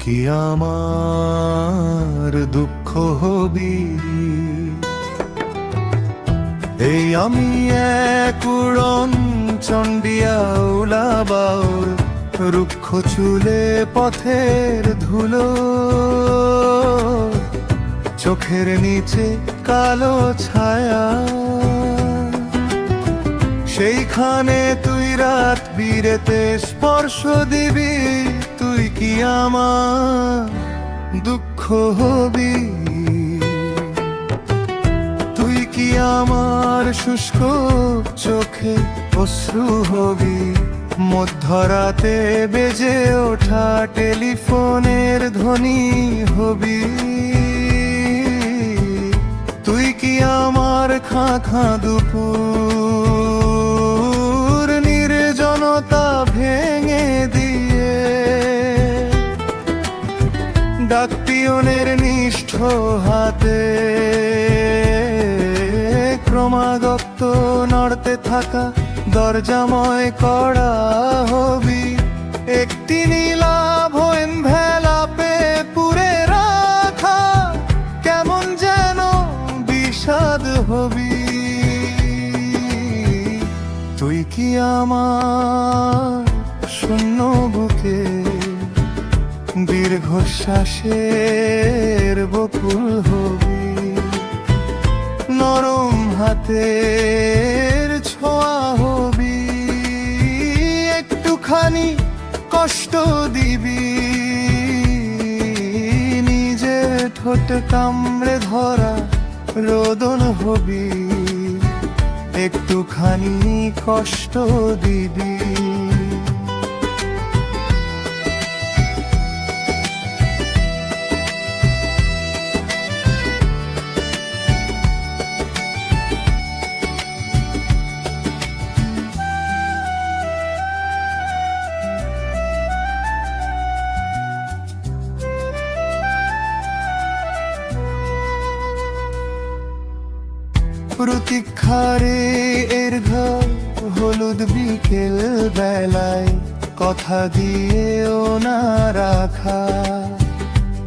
কি আমার দুঃখ হবি? এই আমি এক উড়ন চন্ডিয়া উলা রুক্ষ চুলে পথের ধুলো। চোখের নিচে কালো ছায়া। সেইখানে তুই রাত বিরেতে স্পর্শ দিবি। তুই কি আমার দুঃখ হবি? তুই কি আমার শুষ্ক চোখে অশ্রু হবি? মধ্যরাতে বেজে ওঠা টেলিফোনের ধ্বনি হবি। তুই কি আমার খা খা দুপুর নির্জনতা ভেঙে দিয়ে ডাকপিয়নের নিষ্ঠ হাতে। ক্রমাগত নড়তে থাকা দরজাময় করা হবি। একটি নীলাভ ভেলাপে পুরে রাখা, কেমন যেন বিষাদ হবি। তুই কি আমার শূন্য বুকে? দীর্ঘশ্বাসের বকুল হবি। নরম হাতের ছোঁয়া হবি। একটুখানি কষ্ট দিবি। নিজে ঠোঁট কামড়ে ধরা রোদন হবি। একটুখানি কষ্ট দিবি। প্রতীক্ষারে এর ঘর হলুদ বিকেল বেলায়। কথা দিয়েও না রাখা।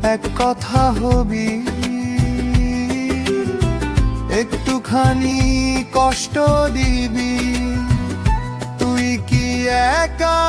এক কথা হবি। একটুখানি কষ্ট দিবি। তুই কি একা